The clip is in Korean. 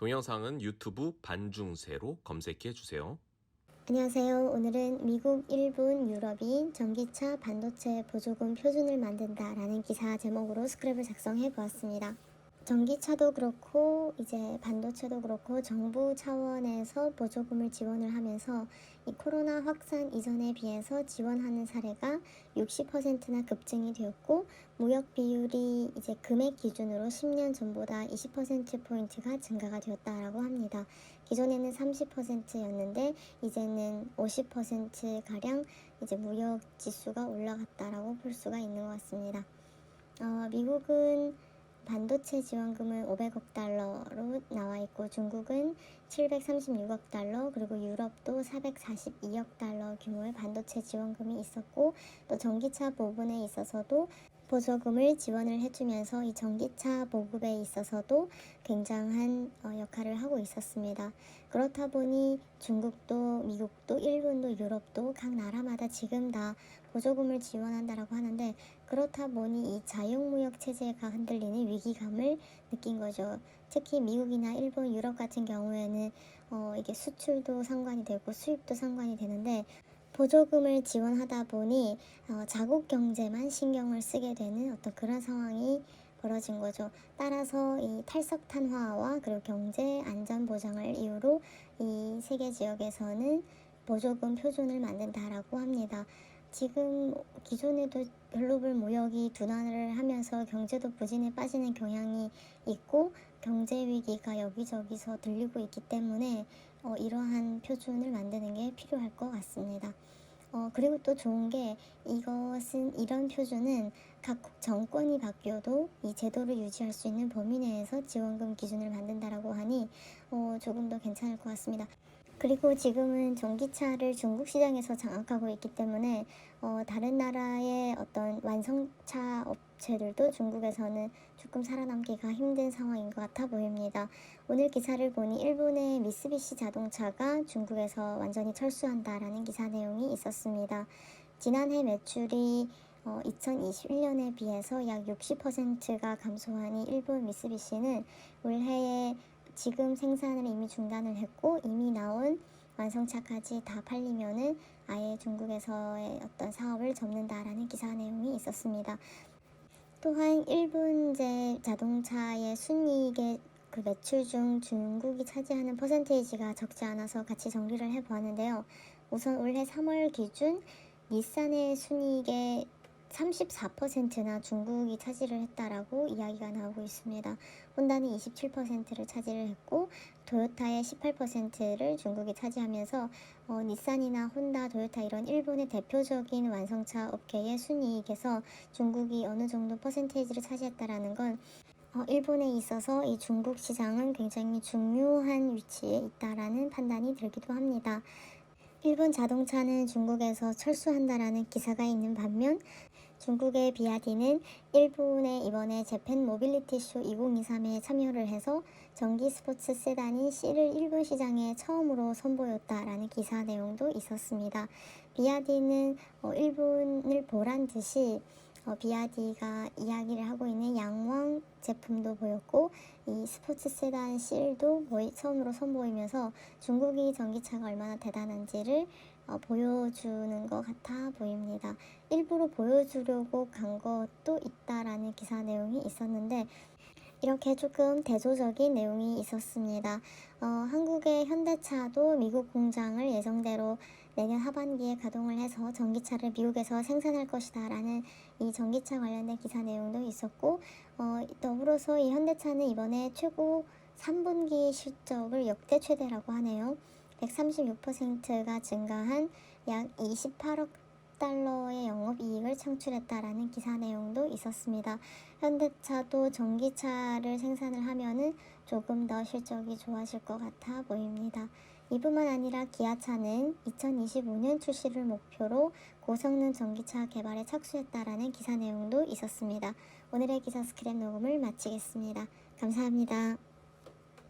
동영상은 유튜브 반중세로 검색해 주세요. 안녕하세요. 오늘은 미국, 일본, 유럽이 전기차 반도체 보조금 표준을 만든다라는 기사 제목으로 스크랩을 작성해 보았습니다. 전기차도 그렇고 이제 반도체도 그렇고 정부 차원에서 보조금을 지원을 하면서 이 코로나 확산 이전에 비해서 지원하는 사례가 60%나 급증이 되었고 무역 비율이 이제 금액 기준으로 10년 전보다 20% 포인트가 증가가 되었다라고 합니다. 기존에는 30%였는데 이제는 50% 가량 이제 무역 지수가 올라갔다라고 볼 수가 있는 것 같습니다. 어, 미국은 반도체 지원금은 500억 달러로 나와 있고 중국은 736억 달러 그리고 유럽도 442억 달러 규모의 반도체 지원금이 있었고 또 전기차 부분에 있어서도 보조금을 지원을 해주면서 이 전기차 보급에 있어서도 굉장한 어, 역할을 하고 있었습니다. 그렇다 보니 중국도 미국도 일본도 유럽도 각 나라마다 지금 다 보조금을 지원한다라고 하는데 그렇다 보니 이 자유무역 체제가 흔들리는 위기감을 느낀 거죠. 특히 미국이나 일본, 유럽 같은 경우에는 어, 이게 수출도 상관이 되고 수입도 상관이 되는데 보조금을 지원하다 보니 어, 자국 경제만 신경을 쓰게 되는 어떤 그런 상황이 벌어진 거죠. 따라서 이 탈석 탄화와 그리고 경제 안전 보장을 이유로 이 세계 지역에서는 보조금 표준을 만든다라고 합니다. 지금 기존에도 글로벌 무역이 둔화를 하면서 경제도 부진에 빠지는 경향이 있고 경제 위기가 여기저기서 들리고 있기 때문에 어, 이러한 표준을 만드는 게 필요할 것 같습니다. 어, 그리고 또 좋은 게 이것은 이런 표준은 각국 정권이 바뀌어도 이 제도를 유지할 수 있는 범위 내에서 지원금 기준을 만든다라고 하니 어, 조금 더 괜찮을 것 같습니다. 그리고 지금은 전기차를 중국 시장에서 장악하고 있기 때문에 어, 다른 나라의 어떤 완성차 업체들도 중국에서는 조금 살아남기가 힘든 상황인 것 같아 보입니다. 오늘 기사를 보니 일본의 미쓰비시 자동차가 중국에서 완전히 철수한다라는 기사 내용이 있었습니다. 지난해 매출이 어, 2021년에 비해서 약 60%가 감소하니 일본 미쓰비시는 올해에 지금 생산을 이미 중단을 했고 이미 나온 완성차까지 다 팔리면은 아예 중국에서의 어떤 사업을 접는다라는 기사 내용이 있었습니다. 또한 일본제 자동차의 순이익의 그 매출 중 중국이 차지하는 퍼센테이지가 적지 않아서 같이 정리를 해보았는데요. 우선 올해 3월 기준 닛산의 순이익의 34%나 중국이 차지를 했다라고 이야기가 나오고 있습니다. 혼다는 27%를 차지를 했고 도요타의 18%를 중국이 차지하면서 어, 닛산이나 혼다, 도요타 이런 일본의 대표적인 완성차 업계의 순이익에서 중국이 어느 정도 퍼센테이지를 차지했다라는 건 어, 일본에 있어서 이 중국 시장은 굉장히 중요한 위치에 있다라는 판단이 들기도 합니다. 일본 자동차는 중국에서 철수한다라는 기사가 있는 반면 중국의 비아디는 일본의 이번에 재팬 모빌리티 쇼 2023에 참여를 해서 전기 스포츠 세단인 C를 일본 시장에 처음으로 선보였다라는 기사 내용도 있었습니다. 비아디는 어, 일본을 보란 듯이 어, 비아디가 이야기를 하고 있는 양왕 제품도 보였고 이 스포츠 세단 C도 처음으로 선보이면서 중국이 전기차가 얼마나 대단한지를 어, 보여주는 것 같아 보입니다. 일부러 보여주려고 간 것도 있다라는 기사 내용이 있었는데 이렇게 조금 대조적인 내용이 있었습니다. 어, 한국의 현대차도 미국 공장을 예정대로 내년 하반기에 가동을 해서 전기차를 미국에서 생산할 것이다 라는 이 전기차 관련된 기사 내용도 있었고 어, 더불어서 이 현대차는 이번에 최고 3분기 실적을 역대 최대라고 하네요. 136%가 증가한 약 28억 달러의 영업이익을 창출했다라는 기사 내용도 있었습니다. 현대차도 전기차를 생산을 하면은 조금 더 실적이 좋아질 것 같아 보입니다. 이뿐만 아니라 기아차는 2025년 출시를 목표로 고성능 전기차 개발에 착수했다라는 기사 내용도 있었습니다. 오늘의 기사 스크랩 녹음을 마치겠습니다. 감사합니다.